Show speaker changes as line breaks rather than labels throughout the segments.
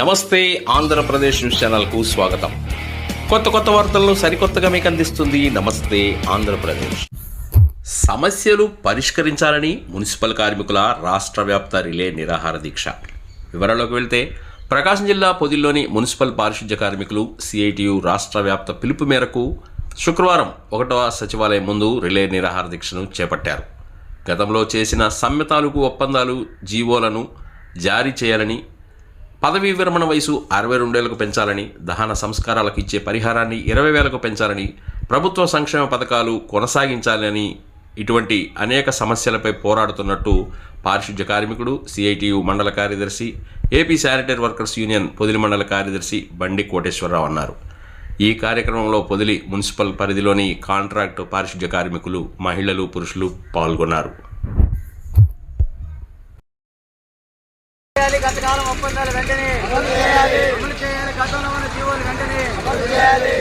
నమస్తే ఆంధ్రప్రదేశ్ న్యూస్ ఛానల్కు స్వాగతం. కొత్త కొత్త వార్తలను సరికొత్తగా మీకు అందిస్తుంది నమస్తే ఆంధ్రప్రదేశ్. సమస్యలు పరిష్కరించాలని మున్సిపల్ కార్మికుల రాష్ట్ర వ్యాప్త రిలే నిరాహార దీక్ష. వివరాల్లోకి వెళ్తే ప్రకాశం జిల్లా పొదిల్లోని మున్సిపల్ పారిశుధ్య కార్మికులు సిఐటియు రాష్ట్ర వ్యాప్త పిలుపు మేరకు శుక్రవారం ఒకటవ సచివాలయం ముందు రిలే నిరాహార దీక్షను చేపట్టారు. గతంలో చేసిన సమ్మె తాలూకు ఒప్పందాలు జీవోలను జారీ చేయాలని పదవీ విరమణ వయసు అరవై రెండేళ్ళకు పెంచాలని దహన సంస్కారాలకు ఇచ్చే పరిహారాన్ని ఇరవై వేలకు పెంచాలని ప్రభుత్వ సంక్షేమ పథకాలు కొనసాగించాలని ఇటువంటి అనేక సమస్యలపై పోరాడుతున్నట్టు పారిశుధ్య కార్మికుడు సిఐటియు మండల కార్యదర్శి AP sanitary workers union Podili మండల కార్యదర్శి బండి కోటేశ్వరరావు అన్నారు. ఈ కార్యక్రమంలో పొదిలి మున్సిపల్ పరిధిలోని కాంట్రాక్ట్ పారిశుధ్య కార్మికులు మహిళలు పురుషులు పాల్గొన్నారు.
చేయాలి గతకాలం ఒప్పందాలు వెంటనే అమలు చేయాలి. గతంలో ఉన్న జీవోలు వెంటనే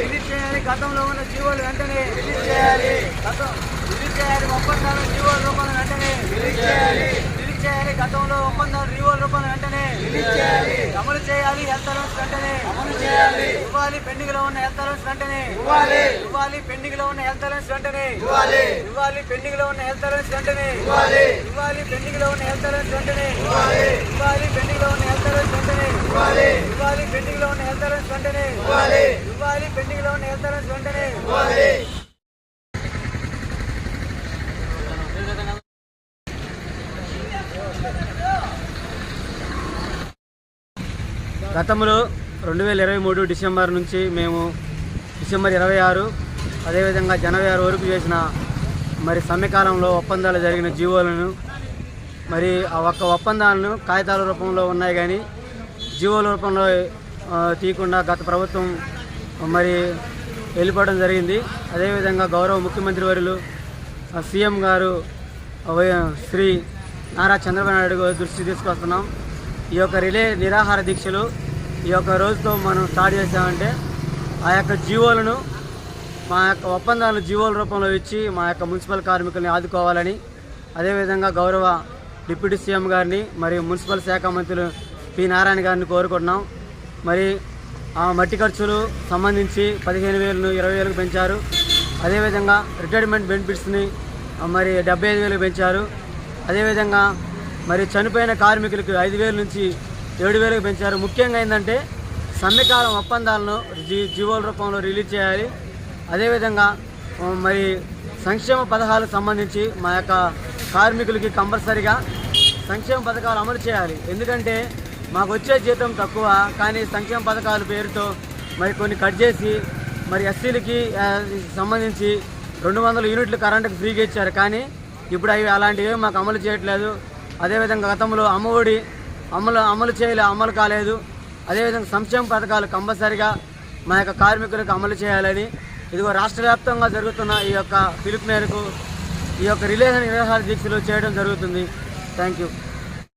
రిలీజ్ చేయాలి. గతంలో ఉన్న జీవోలు వెంటనే రిలీజ్ చేయాలి. గతం రిలీజ్ చేయాలి. ఒప్పందాలు జీవోల రూపంలో వెంటనే రిలీజ్ చేయాలి. రిలీజ్ చేయాలి. గతంలో ఒప్పందాలు జీవోల రూపంలో వెంటనే రిలీజ్ చేయాలి. అమలు చేయాలి. హెల్త్ వెంటనే అమలు చేయాలి. ఇవ్వాలి పెండింగ్లో ఉన్న హెల్త్ అలౌన్స్ వెంటనే. ఇవ్వాలి. ఇవ్వాలి పెండింగ్లో ఉన్న హెల్త్ అలౌన్స్ వెంటనే. ఇవ్వాలి. ఇవ్వాలి పెండింగ్లో ఉన్న హెల్త్ అలౌన్స్ వెంటనే. ఇవ్వాలి. ఇవ్వాలి పెండింగ్లో ఉన్న హెల్త్ అలౌన్స్ వెంటనే. ఇవ్వాలి. ఇవ్వాలి పెండింగ్లో ఉన్న హెల్త్ అలౌన్స్ వెంటనే. ఇవ్వాలి. ఇవ్వాలి పెండింగ్లో ఉన్న హెల్త్ అలౌన్స్ వెంటనే. ఇవ్వాలి. ఇవ్వాలి పెండింగ్లో ఉన్న హెల్త్ అలౌన్స్ వెంటనే. ఇవ్వాలి. గతంలో రెండు వేల ఇరవై మూడు డిసెంబర్ నుంచి మేము డిసెంబర్ ఇరవై ఆరు అదేవిధంగా జనవరి ఆరు వరకు చేసిన మరి సమ్మెకాలంలో ఒప్పందాలు జరిగిన జీవోలను మరి ఆ ఒక్క ఒప్పందాలను కాగితాల రూపంలో ఉన్నాయి కానీ జీవోల రూపంలో తీయకుండా గత ప్రభుత్వం మరి వెళ్ళిపోవడం జరిగింది. అదేవిధంగా గౌరవ ముఖ్యమంత్రి వర్యులు సీఎం గారు శ్రీ నారా చంద్రబాబు నాయుడు గారి దృష్టి తీసుకొస్తున్నాం. ఈ యొక్క రిలే నిరాహార దీక్షలు ఈ యొక్క రోజుతో మనం స్టార్ట్ చేసామంటే ఆ యొక్క జీవోలను మా యొక్క ఒప్పందాలను జీవోల రూపంలో ఇచ్చి మా యొక్క మున్సిపల్ కార్మికుల్ని ఆదుకోవాలని అదేవిధంగా గౌరవ డిప్యూటీ సీఎం గారిని మరియు మున్సిపల్ శాఖ మంత్రులు పి నారాయణ గారిని కోరుకుంటున్నాం. మరి ఆ మట్టి ఖర్చులు సంబంధించి పదిహేను వేలను ఇరవై వేలకు పెంచారు. అదేవిధంగా రిటైర్మెంట్ బెనిఫిట్స్ని మరి డెబ్బై ఐదు వేలకు పెంచారు. అదేవిధంగా మరి చనిపోయిన కార్మికులకు ఐదు వేల నుంచి ఏడు వేలకు పెంచారు. ముఖ్యంగా ఏంటంటే సమ్మెకాలం ఒప్పందాలను జీ జీవోల రూపంలో రిలీజ్ చేయాలి. అదేవిధంగా మరి సంక్షేమ పథకాలకు సంబంధించి మా యొక్క కార్మికులకి కంపల్సరిగా సంక్షేమ పథకాలు అమలు చేయాలి. ఎందుకంటే మాకు వచ్చే జీతం తక్కువ కానీ సంక్షేమ పథకాల పేరుతో మరి కొన్ని కట్ చేసి మరి ఎస్సీలకి సంబంధించి రెండు వందల యూనిట్లు కరెంటుకు ఫ్రీగా ఇచ్చారు. కానీ ఇప్పుడు అవి అలాంటివి మాకు అమలు చేయట్లేదు. అదేవిధంగా గతంలో అమ్మఒడి అమలు అమలు చేయలే అమలు కాలేదు. అదేవిధంగా సంక్షేమ పథకాలు కంపల్సరిగా మా యొక్క కార్మికులకు అమలు చేయాలని ఇదిగో రాష్ట్ర వ్యాప్తంగా జరుగుతున్న ఈ యొక్క పిలుపు మేరకు ఈ యొక్క రిలేషన్ నిరాహార దీక్షలు చేయడం జరుగుతుంది. Thank you